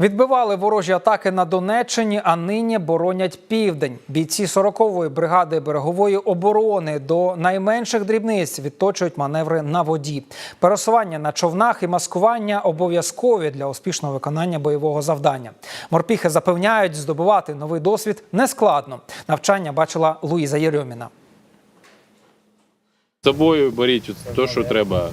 Відбивали ворожі атаки на Донеччині, а нині боронять південь. Бійці 40-ї бригади берегової оборони до найменших дрібниць відточують маневри на воді. Пересування на човнах і маскування обов'язкові для успішного виконання бойового завдання. Морпіхи запевняють, здобувати новий досвід нескладно. Навчання бачила Луїза Єрьоміна. З собою беріть те, що треба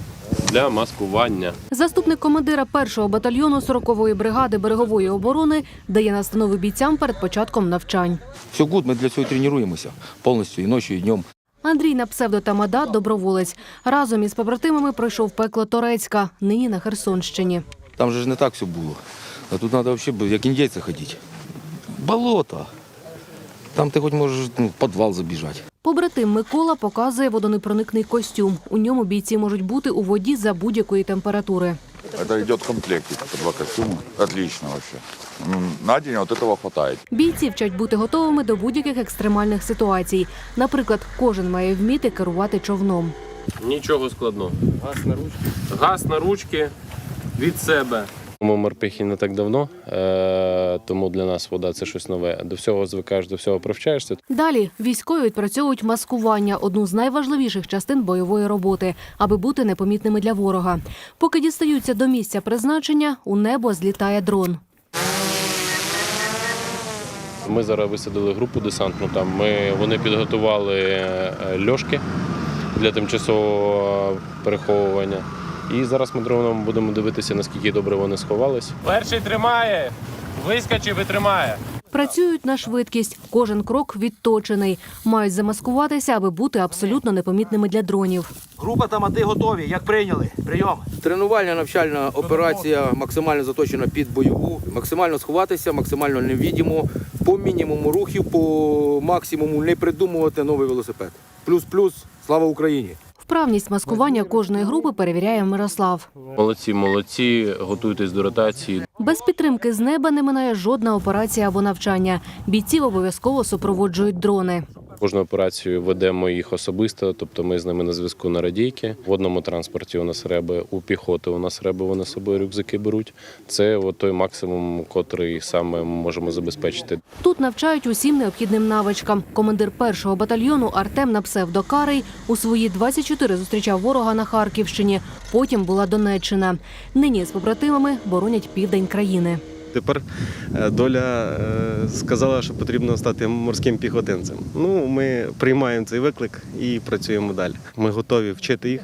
для маскування. Заступник командира першого батальйону 40-ї бригади берегової оборони дає настанови бійцям перед початком навчань. Все гуд, ми для цього тренуємося повністю і ночі, і днем. Андрій на псевдо Тамада – доброволець. Разом із побратимами пройшов пекло Торецька, нині на Херсонщині. Там же ж не так все було. А тут треба взагалі як індійці ходити. Болото. Там ти хоч можеш ну, в підвал забіжати. Побратим Микола показує водонепроникний костюм. У ньому бійці можуть бути у воді за будь-якої температури. Это идет в комплекте, два костюма. Отлично вообще. На день вот этого хватает. Бійці вчать бути готовими до будь-яких екстремальних ситуацій. Наприклад, кожен має вміти керувати човном. Нічого складного. Газ на ручки. Газ на ручки від себе. Ми морпехи не так давно, е, тому для нас вода це щось нове. До всього звикаєш, до всього привчаєшся. Далі військові відпрацьовують маскування одну з найважливіших частин бойової роботи, аби бути непомітними для ворога. Поки дістаються до місця призначення, у небо злітає дрон. Ми зараз висадили групу десантну. Там ми вони підготували е, льошки для тимчасового переховування. І зараз ми дроном будемо дивитися, наскільки добре вони сховались. Перший тримає, вискочив і тримає. Працюють на швидкість. Кожен крок відточений. Мають замаскуватися, аби бути абсолютно непомітними для дронів. Група та мати готові. Як прийняли? Прийом. Тренувальна навчальна операція максимально заточена під бойову. Максимально сховатися, максимально невідомо, по мінімуму рухів, по максимуму не придумувати новий велосипед. Плюс-плюс, слава Україні! Вправність маскування кожної групи перевіряє Мирослав. Молодці, молодці, готуйтесь до ротації. Без підтримки з неба не минає жодна операція або навчання. Бійців обов'язково супроводжують дрони. Кожну операцію ведемо їх особисто, тобто ми з ними на зв'язку на радійки. В одному транспорті у нас реби, у піхоти у нас реби, вони з собою рюкзаки беруть. Це от той максимум, котрий саме можемо забезпечити. Тут навчають усім необхідним навичкам. Командир першого батальйону Артем на псевдокарий у свої 24 зустрічав ворога на Харківщині. Потім була Донеччина. Нині з побратимами боронять південь країни. Тепер е, доля е, сказала, що потрібно стати морським піхотинцем. Ну, ми приймаємо цей виклик і працюємо далі. Ми готові вчити їх.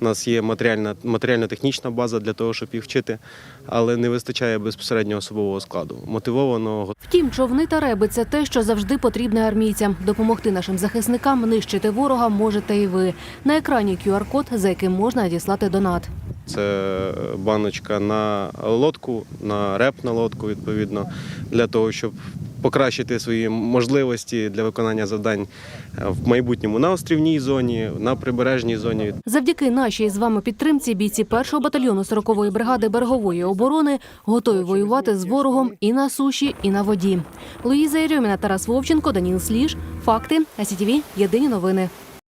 У нас є матеріальна, матеріально-технічна база для того, щоб їх вчити, але не вистачає безпосередньо особового складу. Мотивованого, Втім, човни та реби це те, що завжди потрібне армійцям. Допомогти нашим захисникам нищити ворога можете і ви. На екрані QR-код, за яким можна надіслати донат. Це баночка на лодку, на реп на лодку, відповідно, для того, щоб покращити свої можливості для виконання завдань е, в майбутньому на острівній зоні, на прибережній зоні. Завдяки нашій з вами підтримці бійці першого батальйону 40-ї бригади берегової оборони готові воювати з ворогом і на суші, і на воді. Луїза Єрьоміна, Тарас Вовченко, Даніл Сліж. Факти. АСІТІВІ. Єдині новини.